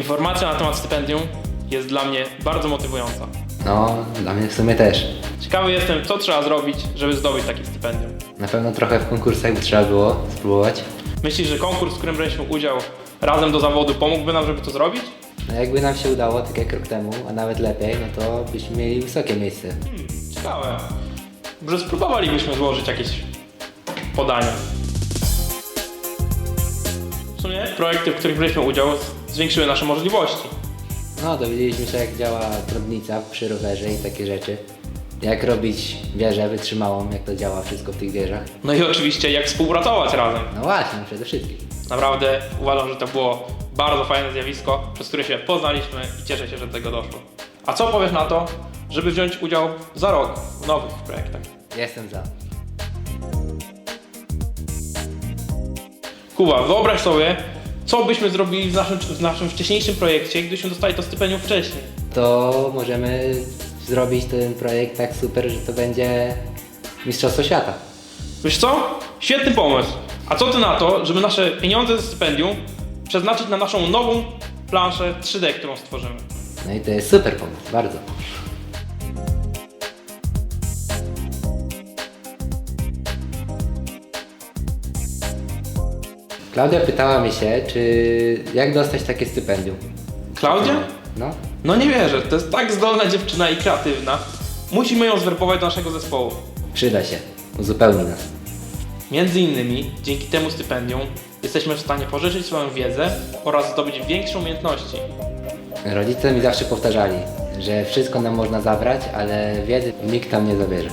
Informacja na temat stypendium jest dla mnie bardzo motywująca. No, dla mnie w sumie też. Ciekawy jestem, co trzeba zrobić, żeby zdobyć takie stypendium. Na pewno trochę w konkursach by trzeba było spróbować. Myślisz, że konkurs, w którym braliśmy udział razem do zawodu, pomógłby nam, żeby to zrobić? No jakby nam się udało, tak jak rok temu, a nawet lepiej, no to byśmy mieli wysokie miejsce. Hmm, ciekawe. Może spróbowalibyśmy złożyć jakieś podania. W sumie projekty, w których braliśmy udział, zwiększyły nasze możliwości. No, dowiedzieliśmy się jak działa prądnica przy rowerze i takie rzeczy. Jak robić wieżę wytrzymałą, jak to działa wszystko w tych wieżach. No i oczywiście, jak współpracować razem. No właśnie, przede wszystkim. Naprawdę uważam, że to było bardzo fajne zjawisko, przez które się poznaliśmy i cieszę się, że do tego doszło. A co powiesz na to, żeby wziąć udział za rok w nowych projektach? Jestem za. Kuba, wyobraź sobie, co byśmy zrobili w naszym, w naszym wcześniejszym projekcie, gdybyśmy dostali to stypendium wcześniej. To możemy zrobić ten projekt tak super, że to będzie Mistrzostwo Świata. Wiesz co? Świetny pomysł. A co ty na to, żeby nasze pieniądze ze stypendium przeznaczyć na naszą nową planszę 3D, którą stworzymy? No i to jest super pomysł, bardzo. Klaudia pytała mnie się, czy jak dostać takie stypendium. Klaudia? No, No nie wierzę, to jest tak zdolna dziewczyna i kreatywna. Musimy ją zwerbować do naszego zespołu. przyda się, uzupełni nas. Między innymi dzięki temu stypendium jesteśmy w stanie pożyczyć swoją wiedzę oraz zdobyć większe umiejętności. Rodzice mi zawsze powtarzali, że wszystko nam można zabrać, ale wiedzy nikt nam nie zabierze.